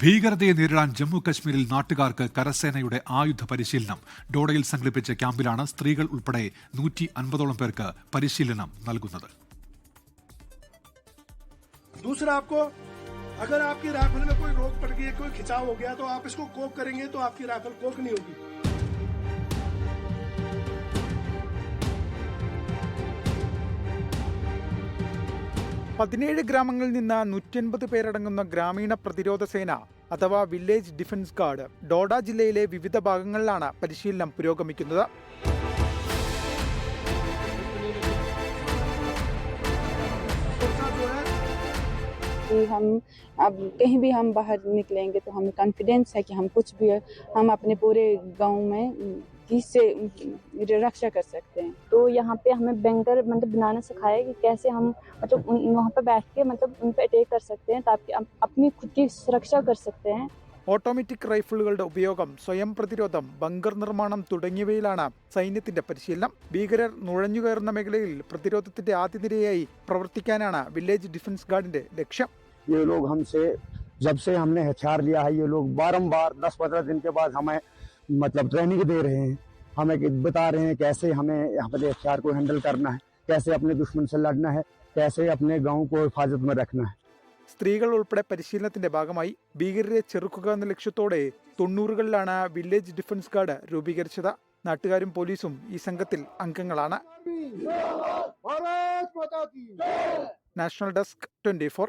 ഭീകരതയെ നേരിടാൻ ജമ്മു കശ്മീരിൽ നാട്ടുകാർക്ക് കരസേനയുടെ ആയുധ പരിശീലനം ഡോഡയിൽ സംഘടിപ്പിച്ച ക്യാമ്പിലാണ് സ്ത്രീകൾ ഉൾപ്പെടെ നൂറ്റി അൻപതോളം പേർക്ക് പരിശീലനം നൽകുന്നത് दूसरा आपको अगर आपकी राइफल में कोई रोक पड़ गई है कोई खिंचाव हो गया तो आप इसको कोक करेंगे तो आपकी राइफल कोक नहीं होगी പതിനേഴ് ഗ്രാമങ്ങളിൽ നിന്ന് നൂറ്റൻപത് പേരടങ്ങുന്ന ഗ്രാമീണ പ്രതിരോധ സേന അഥവാ വില്ലേജ് ഡിഫൻസ് ഗാർഡ് ഡോഡ ജില്ലയിലെ വിവിധ ഭാഗങ്ങളിലാണ് പരിശീലനം പുരോഗമിക്കുന്നത്. कि हम अब कहीं भी हम बाहर निकलेंगे तो हमें कॉन्फिडेंस है कि हम कुछ भी हम अपने पूरे गांव में किससे रक्षा कर सकते हैं तो यहाँ पे हमें बैंकर मतलब बनाना सिखाया कि कैसे हम मतलब उन वहाँ पे बैठ के मतलब उन पे अटैक कर सकते हैं ताकि हम अपनी खुद की सुरक्षा कर सकते हैं ഓട്ടോമാറ്റിക് റൈഫിളുകളുടെ ഉപയോഗം സ്വയം പ്രതിരോധം ബങ്കർ നിർമ്മാണം തുടങ്ങിയവയിലാണ് സൈന്യത്തിന്റെ പരിശീലനം ഭീകരർ നുഴഞ്ഞുകയറുന്ന മേഖലയിൽ പ്രതിരോധത്തിന്റെ ആദ്യനിരയായി പ്രവർത്തിക്കാനാണ് വില്ലേജ് ഡിഫൻസ് ഗാർഡിന്റെ ലക്ഷ്യം ये लोग हमसे जब से हमने हथियार लिया है ये लोग बारंबार दस पंद्रह दिन के बाद हमें मतलब ट्रेनिंग दे रहे हैं हमें कि- बता रहे हैं कैसे हमें अपने हथियार को हैंडल करना है कैसे अपने दुश्मन से लड़ना है कैसे अपने गांव को हिफाजत में रखना है സ്ത്രീകൾ ഉൾപ്പെടെ പരിശീലനത്തിന്റെ ഭാഗമായി ഭീകരരെ ചെറുക്കുക എന്ന ലക്ഷ്യത്തോടെ തൊണ്ണൂറുകളിലാണ് വില്ലേജ് ഡിഫൻസ് ഗാർഡ് രൂപീകരിച്ചത് നാട്ടുകാരും പോലീസും ഈ സംഘത്തിൽ അംഗങ്ങളാണ് भारत माता की നാഷണൽ ഡെസ്ക് ട്വന്റി ഫോർ